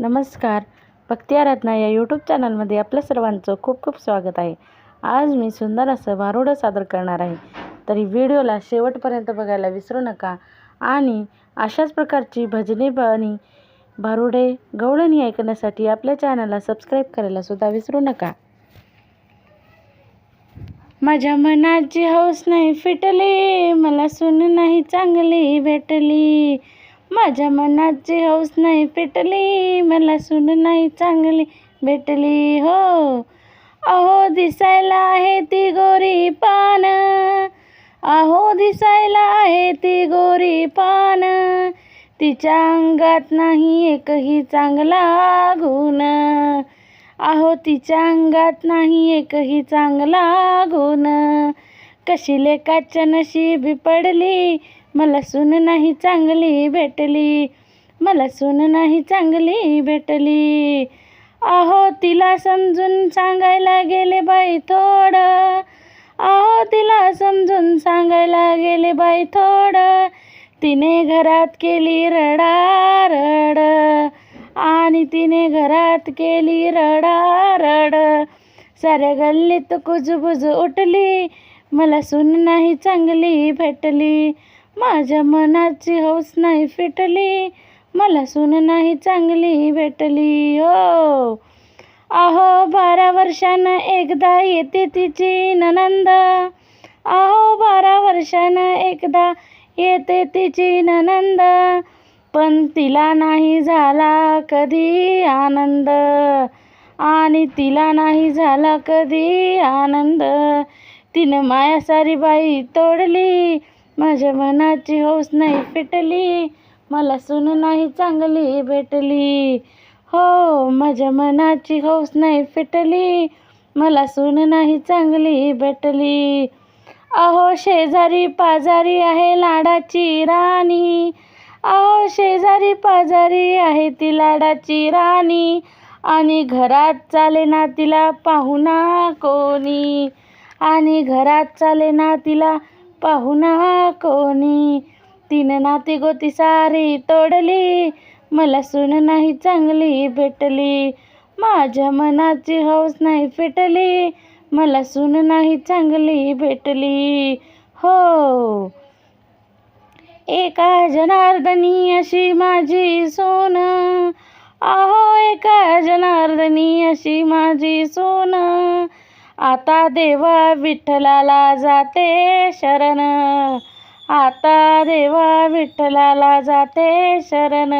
नमस्कार. भक्ती आराधना या यूट्यूब चॅनलमध्ये आपल्या सर्वांचं खूप खूप स्वागत आहे. आज मी सुंदर असं भारुडं सादर करणार आहे. तरी व्हिडिओला शेवटपर्यंत बघायला विसरू नका. आणि अशाच प्रकारची भजने आणि भारुडे गवळणी ऐकण्यासाठी आपल्या चॅनलला सबस्क्राईब करायला सुद्धा विसरू नका. माझ्या मनाची हौस नाही फिटली मला सून नाही चांगली भेटली. माझ्या मनाची हौस नाही पेटली मला सून नाही चांगली भेटली हो. अहो दिसायला आहे ती गोरी पान. अहो दिसायला आहे ती गोरी पान. तिच्या अंगात नाही एकही चांगला गुण. अहो तिच्या अंगात नाही एकही चांगला गुण. कशी लेकाच्या नशीबी पडली मला सून नाही चांगली भेटली मला सून नाही चांगली भेटली. अहो तिला समजून सांगायला गेले बाई थोडं. अहो तिला समजून सांगायला गेले बाई थोडं. तिने घरात केली रडारड. आणि तिने घरात केली रडारड. साऱ्या गल्लीत कुजबुज उठली मला सून नाही चांगली भेटली. माझ्या मनाची हौस नाही फिटली मला सून नाही चांगली भेटली हो. अहो बारा वर्षानं एकदा येते तिची ननंद अहो बारा वर्षानं एकदा येते तिची ननंद पण तिला नाही झाला कधी आनंद. आणि तिला नाही झाला कधी आनंद. तिनं माया सारी बाई तोडली माझ्या मनाची हौस नाही फिटली. मला सुन नाही चांगली भेटली. हो माझ्या मनाची हौस नाही फिटली. मला सुन नाही चांगली भेटली. अहो शेजारी पाजारी आहे लाडाची राणी. अहो शेजारी पाजारी आहे ती लाडाची राणी. आणि घरात चाले ना तिला पाहुणा कोणी. आणि घरात चाले ना तिला पाहुणा कोणी. तिनं नाती गोती सारी तोडली. मला सून नाही चांगली भेटली. माझ्या मनाची हौस नाही फिटली. मला सून नाही चांगली भेटली. हो. एका जनार्दनी अशी माझी सोन. अहो एका जनार्दनी अशी माझी सोन. आता देवा विठ्ठलाला जाते शरण. आता देवा विठ्ठलाला जाते शरण.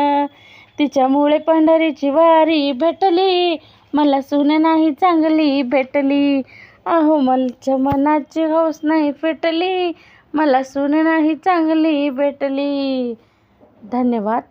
तिच्यामुळे पंढरीची वारी भेटली. मला सुन नाही चांगली भेटली. अहो मलच्या मनाची हौस नाही फेटली. मला सुन नाही चांगली भेटली. धन्यवाद.